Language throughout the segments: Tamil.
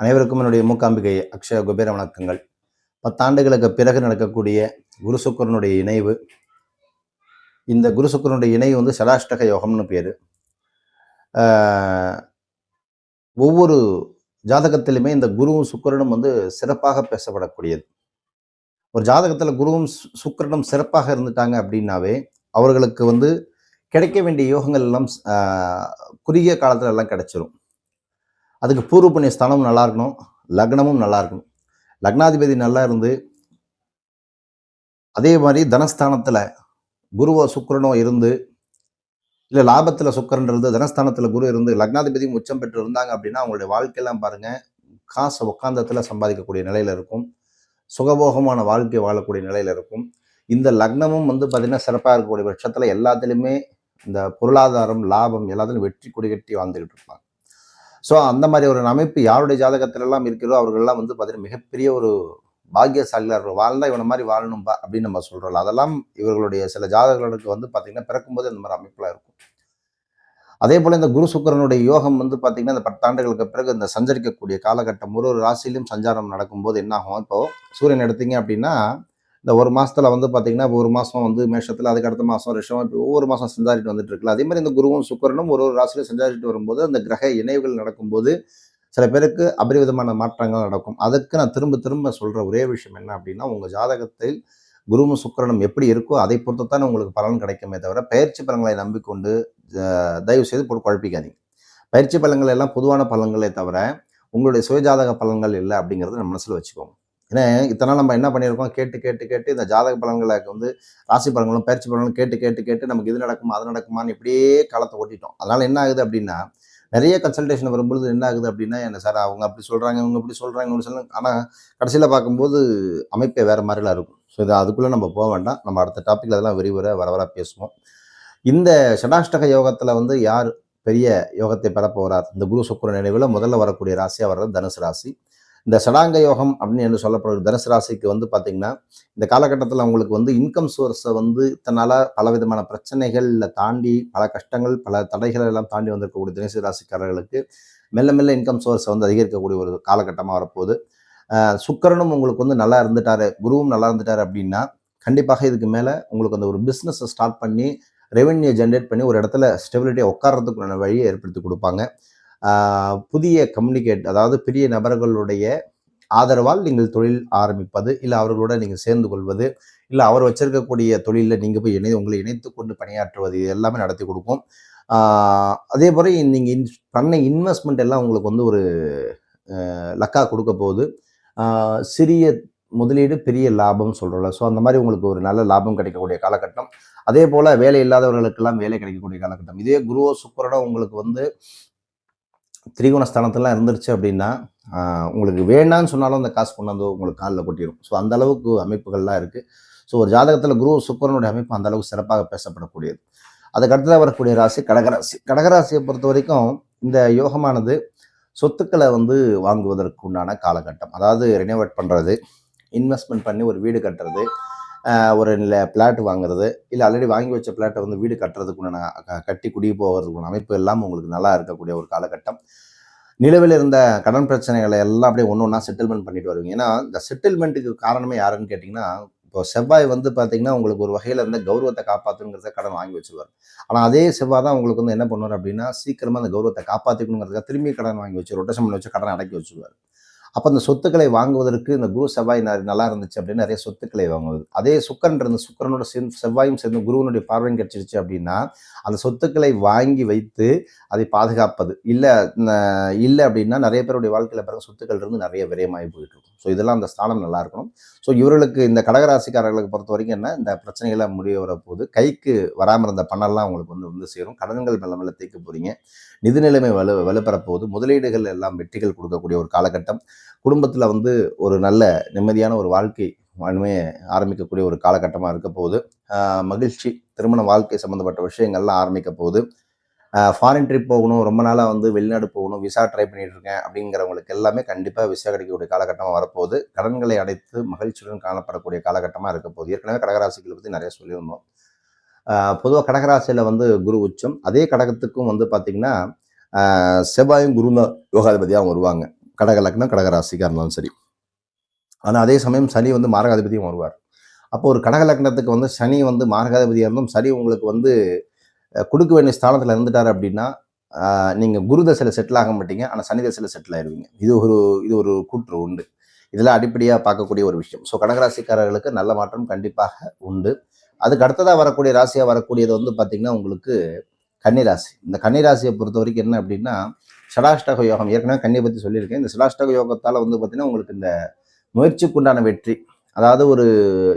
அனைவருக்கும் என்னுடைய மூக்காம்பிகை அக்ஷய குபேர வணக்கங்கள். பத்தாண்டுகளுக்கு பிறகு நடக்கக்கூடிய குரு சுக்கரனுடைய இணைவு. இந்த குரு சுக்கரனுடைய இணைவு வந்து சடாஷ்டக யோகம்னு பேர். ஒவ்வொரு ஜாதகத்திலுமே இந்த குருவும் சுக்கரனும் வந்து சிறப்பாக பேசப்படக்கூடியது. ஒரு ஜாதகத்தில் குருவும் சுக்கரனும் சுக்கிரனும் சிறப்பாக இருந்துட்டாங்க அப்படின்னாவே அவர்களுக்கு வந்து கிடைக்க வேண்டிய யோகங்கள் எல்லாம் குறுகிய காலத்தில் எல்லாம் கிடைச்சிரும். அதுக்கு பூர்வ புண்ணிய ஸ்தானமும் நல்லா இருக்கணும் லக்னமும் நல்லா இருக்கணும் லக்னாதிபதி நல்லா இருந்து அதே மாதிரி தனஸ்தானத்தில் குருவோ சுக்கரனோ இருந்து இல்லை லாபத்தில் சுக்கரன் இருந்து தனஸ்தானத்தில் குரு இருந்து லக்னாதிபதியும் உச்சம் பெற்று இருந்தாங்க அப்படின்னா அவங்களுடைய வாழ்க்கையெல்லாம் பாருங்கள் காசு உட்காந்தத்துல சம்பாதிக்கக்கூடிய நிலையில் இருக்கும். சுகபோகமான வாழ்க்கை வாழக்கூடிய நிலையில் இருக்கும். இந்த லக்னமும் வந்து பார்த்திங்கன்னா சிறப்பாக இருக்கக்கூடிய பட்சத்தில் எல்லாத்துலேயுமே இந்த பொருளாதாரம் லாபம் எல்லாத்துலையும் வெற்றி கொடி கட்டி வாழ்ந்துக்கிட்டு இருப்பாங்க. ஸோ அந்த மாதிரி ஒரு அமைப்பு யாருடைய ஜாதகத்திலெல்லாம் இருக்கிறோ அவர்களெல்லாம் அவர்கள்லாம் வந்து பார்த்தீங்கன்னா மிகப்பெரிய ஒரு பாக்கியசாலிகளாக இருக்கும் இவனை மாதிரி வாழணும்பா அப்படின்னு நம்ம சொல்கிறோம் அதெல்லாம் இவர்களுடைய சில ஜாதகர்களுக்கு வந்து பார்த்திங்கன்னா பிறக்கும்போது இந்த மாதிரி அமைப்புலாம் இருக்கும். அதே போல் இந்த குரு சுக்கரனுடைய யோகம் வந்து பார்த்திங்கன்னா இந்த பத்தாண்டுகளுக்கு பிறகு இந்த சஞ்சரிக்கக்கூடிய காலகட்டம் ஒரு ஒரு ராசியிலும் சஞ்சாரம் நடக்கும்போது என்ன ஆகும்? இப்போ சூரியன் எடுத்தீங்க அப்படின்னா இந்த ஒரு மாதத்தில் வந்து பார்த்தீங்கன்னா ஒரு மாதம் வந்து மேஷத்தில் அதுக்கு அடுத்த மாதம் ரிஷம் இப்படி ஒவ்வொரு மாதம் சஞ்சாரிட்டு வந்துட்டு இருக்குல்ல. அதே மாதிரி இந்த குருவும் சுக்கரனும் ஒரு ஒரு ராசியில் சஞ்சாரிட்டு வரும்போது அந்த கிரக இணைவுகள் நடக்கும்போது சில பேருக்கு அபரிவிதமான மாற்றங்கள் நடக்கும். அதுக்கு நான் திரும்ப திரும்ப சொல்கிற ஒரே விஷயம் என்ன அப்படின்னா உங்கள் ஜாதகத்தில் குருவும் சுக்கரனும் எப்படி இருக்கோ அதை பொறுத்துத்தான் உங்களுக்கு பலன் கிடைக்குமே தவிர பயிற்சி பலன்களை நம்பிக்கொண்டு தயவு செய்து போட்டு குழப்பிக்காதீங்க. பயிற்சி பலன்கள் எல்லாம் பொதுவான பலன்களே தவிர உங்களுடைய சுயஜாதக பலன்கள் இல்லை அப்படிங்கிறத நம்ம மனசில் வச்சுக்கோங்க. ஏன்னா இத்தனை நம்ம என்ன பண்ணியிருக்கோம்? கேட்டு கேட்டு கேட்டு இந்த ஜாதக பலன்களை வந்து ராசி பலன்களும் பயிற்சி பலன்களும் கேட்டு கேட்டு கேட்டு நமக்கு இது நடக்குமா அது நடக்குமான்னு இப்படியே காலத்தை ஓட்டிட்டோம். அதனால் என்ன ஆகுது அப்படின்னா நிறைய கன்சல்டேஷன் வரும்பொழுது என்ன ஆகுது அப்படின்னா என்ன சார் அவங்க அப்படி சொல்கிறாங்க இவங்க இப்படி சொல்கிறாங்க இப்படி ஆனால் கடைசியில் பார்க்கும்போது அமைப்பே வேறு மாதிரிலாம் இருக்கும். ஸோ இது அதுக்குள்ளே நம்ம போக வேண்டாம். நம்ம அடுத்த டாப்பிக்கில் அதெல்லாம் விரிவுரை வர வர பேசுவோம். இந்த சடாஷ்டக யோகத்தில் வந்து யார் பெரிய யோகத்தை பெறப்போகிறார் இந்த குரு சுக்கிர நினைவில் முதல்ல வரக்கூடிய ராசியாக வர்றது தனுசு ராசி. இந்த சடாங்க யோகம் அப்படின்னு என்று சொல்லப்படுற தனுசு ராசிக்கு வந்து பார்த்தீங்கன்னா இந்த காலகட்டத்தில் அவங்களுக்கு வந்து இன்கம் சோர்ஸை வந்து தன்னால் பலவிதமான பிரச்சனைகளில் தாண்டி பல கஷ்டங்கள் பல தடைகள் எல்லாம் தாண்டி வந்திருக்கக்கூடிய தனுசு ராசிக்காரர்களுக்கு மெல்ல மெல்ல இன்கம் சோர்ஸை வந்து அதிகரிக்கக்கூடிய ஒரு காலகட்டமாக வரப்போகுது. சுக்கரனும் உங்களுக்கு வந்து நல்லா இருந்துட்டாரு குருவும் நல்லா இருந்துட்டாரு அப்படின்னா கண்டிப்பாக இதுக்கு மேலே உங்களுக்கு அந்த ஒரு பிஸ்னஸை ஸ்டார்ட் பண்ணி ரெவென்யூ ஜென்ரேட் பண்ணி ஒரு இடத்துல ஸ்டெபிலிட்டியை உட்காரத்துக்குள்ள வழியை ஏற்படுத்தி கொடுப்பாங்க. புதிய கம்யூனிகேட் அதாவது பெரிய நபர்களுடைய ஆதரவால் நீங்கள் தொழில் ஆரம்பிப்பது இல்லை அவர்களோட நீங்கள் சேர்ந்து கொள்வது இல்லை அவர் வச்சிருக்கக்கூடிய தொழிலில் நீங்கள் போய் இணை உங்களை இணைத்து கொண்டு பணியாற்றுவது இது எல்லாமே நடத்தி கொடுக்கும். அதே போல் நீங்கள் இன் பண்ண இன்வெஸ்ட்மெண்ட் எல்லாம் உங்களுக்கு வந்து ஒரு லக்கா கொடுக்க போகுது. சிறிய முதலீடு பெரிய லாபம் சொல்கிறோம்ல ஸோ அந்த மாதிரி உங்களுக்கு ஒரு நல்ல லாபம் கிடைக்கக்கூடிய காலகட்டம். அதே போல் வேலை இல்லாதவர்களுக்கெல்லாம் வேலை கிடைக்கக்கூடிய காலகட்டம். இதே குருவோ சுக்கரனோ உங்களுக்கு வந்து திரிகோணஸ்தானத்தெல்லாம் இருந்துருச்சு அப்படின்னா உங்களுக்கு வேண்டாம்னு சொன்னாலும் அந்த காசு கொண்டாந்து உங்களுக்கு காலில் கொட்டிடும் ஸோ அந்த அளவுக்கு அமைப்புகள்லாம் இருக்குது ஸோ ஒரு ஜாதகத்தில் குரு சுக்கரனுடைய அமைப்பு அந்த அளவுக்கு சிறப்பாக பேசப்படக்கூடியது. அதுக்கு அடுத்ததாக வரக்கூடிய ராசி கடகராசி. கடகராசியை பொறுத்த வரைக்கும் இந்த யோகமானது சொத்துக்களை வந்து வாங்குவதற்கு உண்டான காலகட்டம். அதாவது ரினோவேட் பண்ணுறது இன்வெஸ்ட்மெண்ட் பண்ணி ஒரு வீடு கட்டுறது ஒரு ஒரு பிளாட் வாங்குறது இல்லை ஆல்ரெடி வாங்கி வச்ச பிளாட்டை வந்து வீடு கட்டுறதுக்குண்டான கட்டி குடி போகிறதுக்குள்ள அமைப்பு எல்லாம் உங்களுக்கு நல்லா இருக்கக்கூடிய ஒரு காலகட்டம். நிலவில் இருந்த கடன் பிரச்சனைகளை எல்லாம் அப்படியே ஒன்று ஒன்றா செட்டில்மெண்ட் பண்ணிட்டு வருவீங்க. ஏன்னா இந்த செட்டில்மெண்ட்டுக்கு காரணமே யாருன்னு கேட்டிங்கன்னா இப்போ செவ்வாய் வந்து பார்த்தீங்கன்னா உங்களுக்கு ஒரு வகையில் இருந்த கௌரவத்தை காப்பாற்றணுங்கிறத கடன் வாங்கி வச்சுருவார். ஆனால் அதே செவ்வாய் தான் உங்களுக்கு வந்து என்ன பண்ணுவார் அப்படின்னா சீக்கிரமாக அந்த கௌரவத்தை காப்பாற்றிக்கணுங்கிறதுக்காக திரும்பி கடன் வாங்கி வச்சு ரொட்டேஷன் பண்ணி வச்சு கடன் அடக்கி வச்சுருவார். அப்போ அந்த சொத்துக்களை வாங்குவதற்கு இந்த குரு செவ்வாய் நல்லா இருந்துச்சு அப்படின்னு நிறைய சொத்துக்களை வாங்குவது. அதே சுக்கரன் இருந்த சுக்கரனோட சேர்ந்து செவ்வாயும் சேர்ந்து குருவனுடைய பார்வையும் கிடைச்சிருச்சு அப்படின்னா அந்த சொத்துக்களை வாங்கி வைத்து அதை பாதுகாப்பது. இல்லை இல்லை அப்படின்னா நிறைய பேருடைய வாழ்க்கையில் பிறகு சொத்துக்கள் இருந்து நிறைய விரயமாகி போயிட்டு இருக்கும். ஸோ இதெல்லாம் அந்த ஸ்தானம் நல்லா இருக்கணும். ஸோ இவர்களுக்கு இந்த கடகராசிக்காரர்களுக்கு பொறுத்த வரைக்கும் என்ன இந்த பிரச்சனைகளை முடிய வரப்போகுது. கைக்கு வராமல் இருந்த பணம்லாம் உங்களுக்கு வந்து வந்து சேரும். கடன்கள் மெல்ல மெல்ல தேய்க்க போகிறீங்க நிதி நிலைமை வலு வலுப்பெறப் போகுது முதலீடுகள் எல்லாம் வெற்றிகள் கொடுக்கக்கூடிய ஒரு காலகட்டம். குடும்பத்தில் வந்து ஒரு நல்ல நிம்மதியான ஒரு வாழ்க்கை வாழ்மே ஆரம்பிக்கக்கூடிய ஒரு காலகட்டமாக இருக்க போகுது. மகிழ்ச்சி திருமண வாழ்க்கை சம்மந்தப்பட்ட விஷயங்கள்லாம் ஆரம்பிக்க போகுது. ஃபாரின் ட்ரிப் போகணும் ரொம்ப நாளாக வந்து வெளிநாடு போகணும் விசா ட்ரை பண்ணிட்டு இருக்கேன் அப்படிங்கிறவங்களுக்கு எல்லாமே கண்டிப்பாக விசா கிடைக்கக்கூடிய காலகட்டமாக வரப்போகுது. கடன்களை அடைத்து மகிழ்ச்சியுடன் காணப்படக்கூடிய காலகட்டமாக இருக்க போகுது. ஏற்கனவே கடகராசிகளை பற்றி நிறைய சொல்லியிருந்தோம். பொதுவாக கடகராசியில் வந்து குரு உச்சம். அதே கடகத்துக்கும் வந்து பார்த்திங்கன்னா செவ்வாயும் குரு யோகாதிபதியாகவும் வருவாங்க. கடக லக்னம் கடக ராசிக்காக இருந்தாலும் சரி. ஆனால் அதே சமயம் சனி வந்து மாரகாதிபதியும் வருவார். அப்போ ஒரு கடக லக்னத்துக்கு வந்து சனி வந்து மாரகாதிபதியாக இருந்தும் சனி உங்களுக்கு வந்து கொடுக்க வேண்டிய ஸ்தானத்தில் இருந்துட்டார் அப்படின்னா நீங்கள் குரு தசையில் செட்டில் ஆக மாட்டீங்க. ஆனால் சனி தசையில் செட்டில் ஆயிடுவீங்க இது ஒரு இது ஒரு கூற்று உண்டு. இதெல்லாம் அடிப்படையாக பார்க்கக்கூடிய ஒரு விஷயம். ஸோ கடகராசிக்காரர்களுக்கு நல்ல மாற்றம் கண்டிப்பாக உண்டு. அதுக்கு அடுத்ததாக வரக்கூடிய ராசியாக வரக்கூடியது வந்து பார்த்திங்கன்னா உங்களுக்கு கன்னிராசி. இந்த கன்னிராசியை பொறுத்த வரைக்கும் என்ன அப்படின்னா ஷடாஷ்டக யோகம். ஏற்கனவே கன்னியை பற்றி சொல்லியிருக்கேன். இந்த சடாஷ்டக யோகத்தால் வந்து பார்த்திங்கன்னா உங்களுக்கு இந்த முயற்சிக்குண்டான வெற்றி அதாவது ஒரு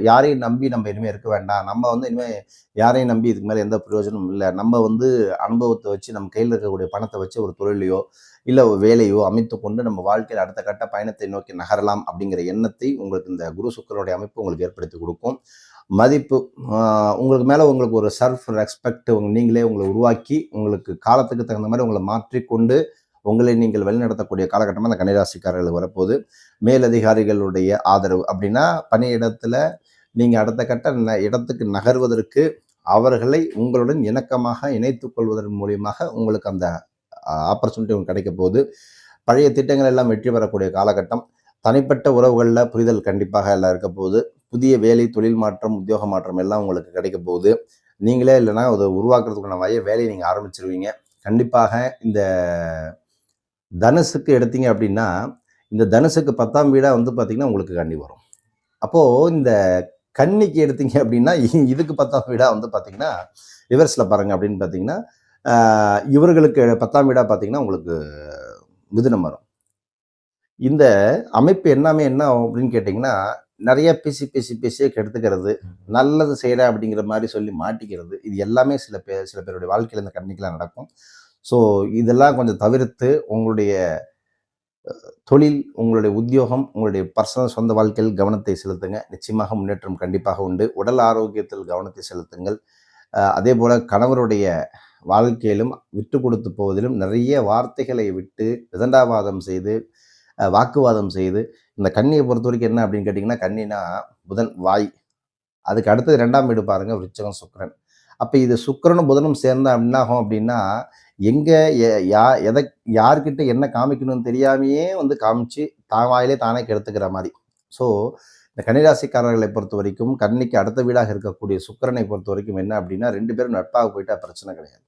யாரையும் நம்பி நம்ம இனிமேல் இருக்க வேண்டாம். நம்ம வந்து இனிமேல் யாரையும் நம்பி இதுக்கு மேலே எந்த பிரயோஜனமும் இல்லை. நம்ம வந்து அனுபவத்தை வச்சு நம்ம கையில் இருக்கக்கூடிய பணத்தை வச்சு ஒரு தொழிலையோ இல்லை ஒரு வேலையோ அமைத்து கொண்டு நம்ம வாழ்க்கையில் அடுத்த கட்ட பயணத்தை நோக்கி நகரலாம் அப்படிங்கிற எண்ணத்தை உங்களுக்கு இந்த குரு சுக்கரனுடைய அமைப்பு உங்களுக்கு ஏற்படுத்தி கொடுக்கும். மதிப்பு உங்களுக்கு மேலே உங்களுக்கு ஒரு செல்ஃப் ரெஸ்பெக்ட் நீங்களே உங்களை உருவாக்கி உங்களுக்கு காலத்துக்கு தகுந்த மாதிரி உங்களை மாற்றிக்கொண்டு உங்களை நீங்கள் வழிநடத்தக்கூடிய காலகட்டமாக அந்த கன்னிராசிக்காரர்கள் வரப்போகுது. மேலதிகாரிகளுடைய ஆதரவு அப்படின்னா பணியிடத்தில் நீங்கள் அடுத்த கட்ட ந- இடத்துக்கு நகர்வதற்கு அவர்களை உங்களுடன் இணக்கமாக இணைத்துக் கொள்வதன் மூலியமாக உங்களுக்கு அந்த ஆப்பர்ச்சுனிட்டி உங்களுக்கு கிடைக்க போகுது. பழைய திட்டங்கள் எல்லாம் வெற்றி பெறக்கூடிய காலகட்டம். தனிப்பட்ட உறவுகளில் புரிதல் கண்டிப்பாக எல்லாம் இருக்க போகுது. புதிய வேலை தொழில் மாற்றம் உத்தியோக மாற்றம் எல்லாம் உங்களுக்கு கிடைக்க போகுது. நீங்களே இல்லைன்னா அதை உருவாக்குறதுக்கான வய வேலையை நீங்கள் ஆரம்பிச்சிருவீங்க. கண்டிப்பாக இந்த தனுசுக்கு எடுத்தீங்க அப்படின்னா இந்த தனுசுக்கு பத்தாம் வீடாக வந்து பார்த்தீங்கன்னா உங்களுக்கு கண்ணி வரும். அப்போது இந்த கன்னிக்கு எடுத்தீங்க அப்படின்னா இ- இதுக்கு பத்தாம் வீடாக வந்து பார்த்தீங்கன்னா ரிவர்ஸில் பாருங்கள் அப்படின்னு பார்த்தீங்கன்னா இவர்களுக்கு பத்தாம் வீடாக பார்த்தீங்கன்னா உங்களுக்கு மிதுனம் வரும். இந்த அமைப்பு எல்லாமே என்ன ஆகும் அப்படின்னு கேட்டிங்கன்னா நிறைய பேசி பேசி பேசியே கெடுத்துக்கிறது. நல்லது செய்கிறேன் அப்படிங்கிற மாதிரி சொல்லி மாட்டிக்கிறது. இது எல்லாமே சில பேர் சில பேருடைய வாழ்க்கையில் இந்த கண்ணிக்கெல்லாம் நடக்கும். ஸோ இதெல்லாம் கொஞ்சம் தவிர்த்து உங்களுடைய தொழில் உங்களுடைய உத்தியோகம் உங்களுடைய பர்சனல் சொந்த வாழ்க்கையில் கவனத்தை செலுத்துங்க. நிச்சயமாக முன்னேற்றம் கண்டிப்பாக உண்டு. உடல் ஆரோக்கியத்தில் கவனத்தை செலுத்துங்கள். அதே போல் கணவருடைய வாழ்க்கையிலும் விட்டு கொடுத்து போவதிலும் நிறைய வார்த்தைகளை விட்டு விதண்டாவாதம் செய்து வாக்குவாதம் செய்து இந்த கண்ணியை பொறுத்த வரைக்கும் என்ன அப்படின்னு கேட்டிங்கன்னா கண்ணினா புதன் வாய். அதுக்கு அடுத்தது ரெண்டாம் வீடு பாருங்கள் விருச்சகம் சுக்கரன். அப்போ இது சுக்கிரனும் புதனும் சேர்ந்தா என்னாகும் அப்படின்னா எங்கே யா எதை யார்கிட்ட என்ன காமிக்கணும்னு தெரியாமையே வந்து காமிச்சு தான் வாயிலே தானே கெடுத்துக்கிற மாதிரி. ஸோ இந்த கன்னிராசிக்காரர்களை பொறுத்த வரைக்கும் கன்னிக்கு அடுத்த வீடாக இருக்கக்கூடிய சுக்கிரனை பொறுத்த வரைக்கும் என்ன அப்படின்னா ரெண்டு பேரும் நட்பாக போயிட்டா பிரச்சனை கிடையாது.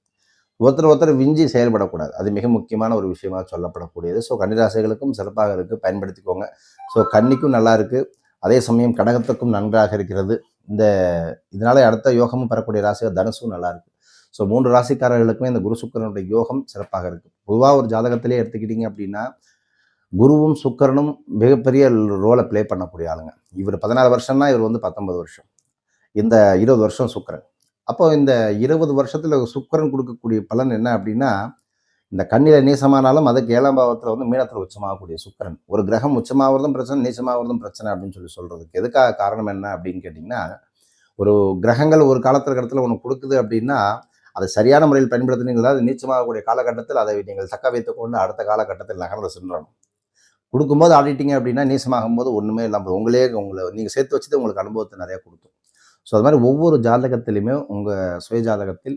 ஒருத்தர் ஒருத்தர் விஞ்சி செயல்படக்கூடாது. அது மிக முக்கியமான ஒரு விஷயமா சொல்லப்படக்கூடியது. ஸோ கன்னிராசிகளுக்கும் சிறப்பாக இருக்குது பயன்படுத்திக்கோங்க. ஸோ கன்னிக்கும் நல்லா இருக்குது அதே சமயம் கடகத்துக்கும் நன்றாக இருக்கிறது. இந்த இதனால் அடுத்த யோகமும் பெறக்கூடிய ராசிகள் தனுசும் நல்லா இருக்குது ஸோ மூன்று ராசிக்காரர்களுக்குமே இந்த குரு சுக்கரனுடைய யோகம் சிறப்பாக இருக்குது பொதுவாக ஒரு ஜாதகத்திலே எடுத்துக்கிட்டீங்க அப்படின்னா குருவும் சுக்கரனும் மிகப்பெரிய ரோலை ப்ளே பண்ணக்கூடிய ஆளுங்க. இவர் பதினாறு வருஷம்னா இவர் வந்து பத்தொன்பது வருஷம். இந்த இருபது வருஷம் சுக்கரன். அப்போ இந்த இருபது வருஷத்தில் சுக்கரன் கொடுக்கக்கூடிய பலன் என்ன அப்படின்னா இந்த கண்ணில் நீசமானாலும் அதுக்கு ஏழாம் பாவத்தில் வந்து மீனத்தில் உச்சமாகக்கூடிய சுக்கரன். ஒரு கிரகம் உச்சமாகிறதும் பிரச்சனை நீச்சமாகிறதும் பிரச்சனை அப்படின்னு சொல்லி சொல்கிறதுக்கு எதுக்காக காரணம் என்ன அப்படின்னு கேட்டிங்கன்னா ஒரு கிரகங்கள் ஒரு காலத்தில் இடத்துல ஒன்று கொடுக்குது அப்படின்னா அதை சரியான முறையில் பயன்படுத்தினீங்களா? அது நீச்சமாகக்கூடிய காலகட்டத்தில் அதை நீங்கள் தக்க வைத்துக்கொண்டு அடுத்த காலகட்டத்தில் நகர்ந்து சென்றணும் கொடுக்கும்போது ஆடிட்டிங்க அப்படின்னா நீசமாகும் போது ஒன்றுமே இல்லாமல் உங்களே உங்களை நீங்கள் சேர்த்து வச்சுட்டு உங்களுக்கு அனுபவத்தை நிறையா கொடுத்தோம் ஸோ அது மாதிரி ஒவ்வொரு ஜாதகத்திலையுமே உங்கள் சுய ஜாதகத்தில்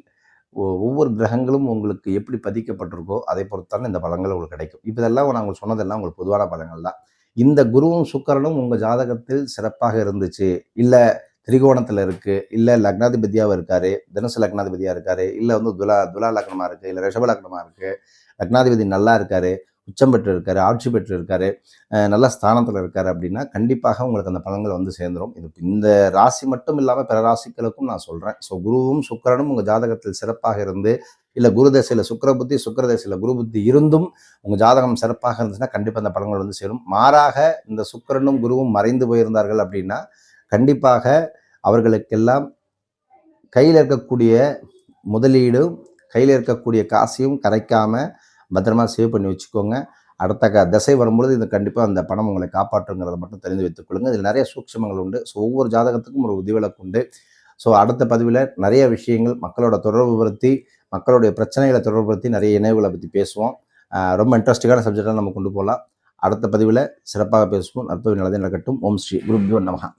ஒ- ஒவ்வொரு கிரகங்களும் உங்களுக்கு எப்படி பதிக்கப்பட்டிருக்கோ அதை பொறுத்தாலும் இந்த பலங்கள் உங்களுக்கு கிடைக்கும். இப்போ இதெல்லாம் நான் உங்களுக்கு சொன்னதெல்லாம் உங்களுக்கு பொதுவான பலங்கள் தான். இந்த குருவும் சுக்கரனும் உங்கள் ஜாதகத்தில் சிறப்பாக இருந்துச்சு. இல்லை திரிகோணத்தில் இருக்குது இல்லை லக்னாதிபதியாக இருக்கார் தினசு லக்னாதிபதியாக இருக்கார் இல்லை வந்து துலா துலா லக்னமாக இருக்குது இல்லை ரிஷப லக்னமாக இருக்குது லக்னாதிபதி நல்லா இருக்காரு உச்சம் பெற்று இருக்காரு ஆட்சி பெற்று இருக்காரு நல்ல ஸ்தானத்தில் இருக்காரு அப்படின்னா கண்டிப்பாக உங்களுக்கு அந்த பலன்கள் வந்து சேர்ந்துரும். இது இந்த ராசி மட்டும் இல்லாமல் பிற ராசிகளுக்கும் நான் சொல்கிறேன் ஸோ குருவும் சுக்கரனும் உங்கள் ஜாதகத்தில் சிறப்பாக இருந்து இல்லை குரு தசையில் சுக்கிர புத்தி சுக்கர தசையில் குரு புத்தி இருந்தும் உங்கள் ஜாதகம் சிறப்பாக இருந்துச்சுன்னா கண்டிப்பாக அந்த பலன்கள் வந்து சேரும். மாறாக இந்த சுக்கிரனும் குருவும் மறைந்து போயிருந்தார்கள் அப்படின்னா கண்டிப்பாக அவர்களுக்கெல்லாம் கையில் இருக்கக்கூடிய முதலீடும் கையில் இருக்கக்கூடிய காசையும் கரைக்காமல் பத்திரமா சேவ் பண்ணி வச்சுக்கோங்க. அடுத்த க திசை வரும்பொழுது இது கண்டிப்பாக அந்த பணம் உங்களை காப்பாற்றுங்கிறத மட்டும் தெரிந்து வைத்துக் கொள்ளுங்க. இதில் நிறைய சூட்சமங்கள் உண்டு. ஸோ ஒவ்வொரு ஜாதகத்துக்கும் ஒரு விதிவிலக்கு உண்டு. ஸோ அடுத்த பதிவில் நிறைய விஷயங்கள் மக்களோட தொடர்பு படுத்தி மக்களுடைய பிரச்சனைகளை தொடர்பு படுத்தி நிறைய இணைவுகளை பற்றி பேசுவோம். ரொம்ப இன்ட்ரெஸ்டிங்கான சப்ஜெக்டாக நம்ம கொண்டு போகலாம். அடுத்த பதிவில் சிறப்பாக பேசுவோம். நற்பவி நல்லதே நடக்கட்டும் ஓம் ஸ்ரீ குருப்யோ நமகா